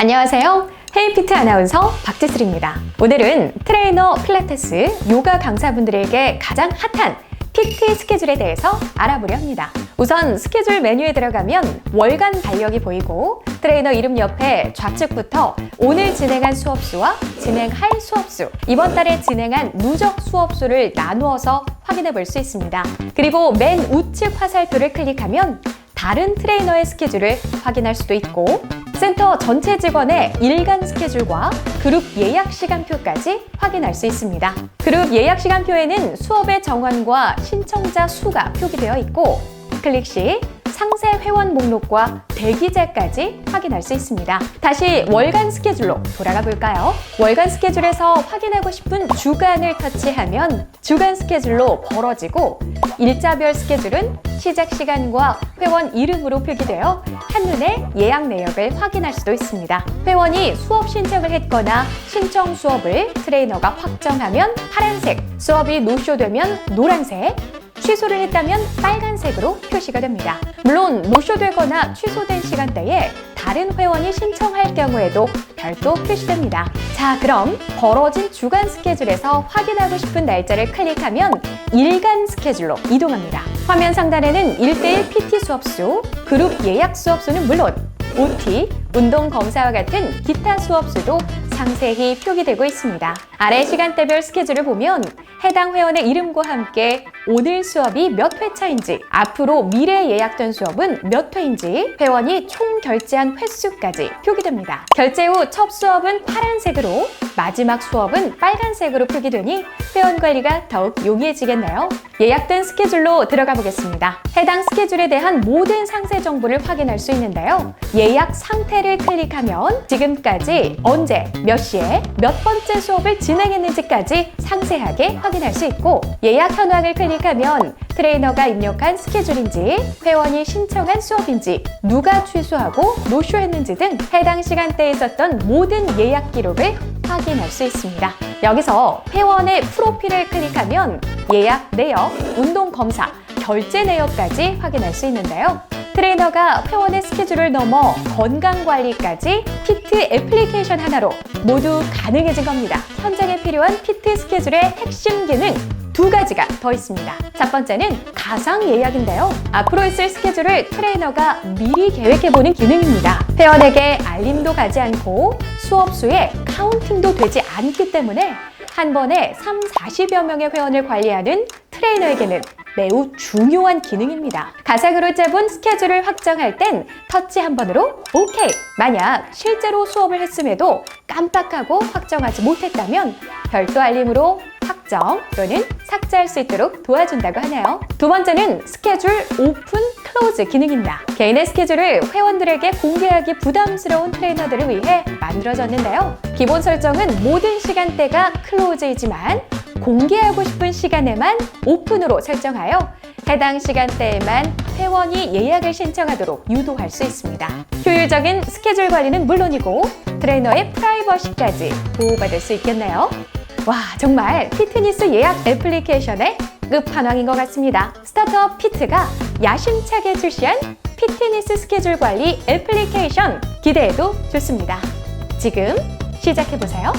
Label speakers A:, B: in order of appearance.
A: 안녕하세요. 헤이피트 아나운서 박지슬입니다. 오늘은 트레이너 필라테스 요가 강사분들에게 가장 핫한 PT 스케줄에 대해서 알아보려 합니다. 우선 스케줄 메뉴에 들어가면 월간 달력이 보이고 트레이너 이름 옆에 좌측부터 오늘 진행한 수업수와 진행할 수업수, 이번 달에 진행한 누적 수업수를 나누어서 확인해 볼 수 있습니다. 그리고 맨 우측 화살표를 클릭하면 다른 트레이너의 스케줄을 확인할 수도 있고 센터 전체 직원의 일간 스케줄과 그룹 예약 시간표까지 확인할 수 있습니다. 그룹 예약 시간표에는 수업의 정원과 신청자 수가 표기되어 있고 클릭 시 상세 회원 목록과 대기자까지 확인할 수 있습니다. 다시 월간 스케줄로 돌아가 볼까요? 월간 스케줄에서 확인하고 싶은 주간을 터치하면 주간 스케줄로 벌어지고 일자별 스케줄은 시작 시간과 회원 이름으로 표기되어 한눈에 예약 내역을 확인할 수도 있습니다. 회원이 수업 신청을 했거나 신청 수업을 트레이너가 확정하면 파란색, 수업이 노쇼되면 노란색, 취소를 했다면 빨간색으로 표시가 됩니다. 물론 노쇼되거나 취소된 시간대에 다른 회원이 신청할 경우에도 별도 표시됩니다. 자, 그럼 벌어진 주간 스케줄에서 확인하고 싶은 날짜를 클릭하면 일간 스케줄로 이동합니다. 화면 상단에는 1대1 PT 수업 수, 그룹 예약 수업 수는 물론 OT, 운동 검사와 같은 기타 수업 수도 상세히 표기되고 있습니다. 아래 시간대별 스케줄을 보면 해당 회원의 이름과 함께 오늘 수업이 몇 회차인지, 앞으로 미래 예약된 수업은 몇 회인지, 회원이 총 결제한 횟수까지 표기됩니다. 결제 후 첫 수업은 파란색으로, 마지막 수업은 빨간색으로 표기되니 회원 관리가 더욱 용이해지겠네요. 예약된 스케줄로 들어가 보겠습니다. 해당 스케줄에 대한 모든 상세 정보를 확인할 수 있는데요. 예약 상태를 클릭하면 지금까지 언제, 몇 시에, 몇 번째 수업을 진행했는지까지 상세하게 확인할 수 있고 예약 현황을 클릭하면 트레이너가 입력한 스케줄인지, 회원이 신청한 수업인지, 누가 취소하고 노쇼했는지 등 해당 시간대에 있었던 모든 예약 기록을 확인할 수 있습니다. 여기서 회원의 프로필을 클릭하면 예약 내역, 운동 검사, 결제 내역까지 확인할 수 있는데요. 트레이너가 회원의 스케줄을 넘어 건강 관리까지 피트 애플리케이션 하나로 모두 가능해진 겁니다. 현장에 필요한 피트 스케줄의 핵심 기능 두 가지가 더 있습니다. 첫 번째는 가상 예약인데요. 앞으로 있을 스케줄을 트레이너가 미리 계획해보는 기능입니다. 회원에게 알림도 가지 않고 수업 수에 카운팅도 되지 않기 때문에 한 번에 3, 40여 명의 회원을 관리하는 트레이너에게는 매우 중요한 기능입니다. 가상으로 짜본 스케줄을 확정할 땐 터치 한 번으로 OK! 만약 실제로 수업을 했음에도 깜빡하고 확정하지 못했다면 별도 알림으로 확정 또는 삭제할 수 있도록 도와준다고 하네요. 두 번째는 스케줄 오픈 클로즈 기능입니다. 개인의 스케줄을 회원들에게 공개하기 부담스러운 트레이너들을 위해 만들어졌는데요. 기본 설정은 모든 시간대가 클로즈이지만 공개하고 싶은 시간에만 오픈으로 설정하여 해당 시간대에만 회원이 예약을 신청하도록 유도할 수 있습니다. 효율적인 스케줄 관리는 물론이고 트레이너의 프라이버시까지 보호받을 수 있겠네요. 와, 정말 피트니스 예약 애플리케이션의 끝판왕인 것 같습니다. 스타트업 피트가 야심차게 출시한 피트니스 스케줄 관리 애플리케이션 기대해도 좋습니다. 지금 시작해보세요.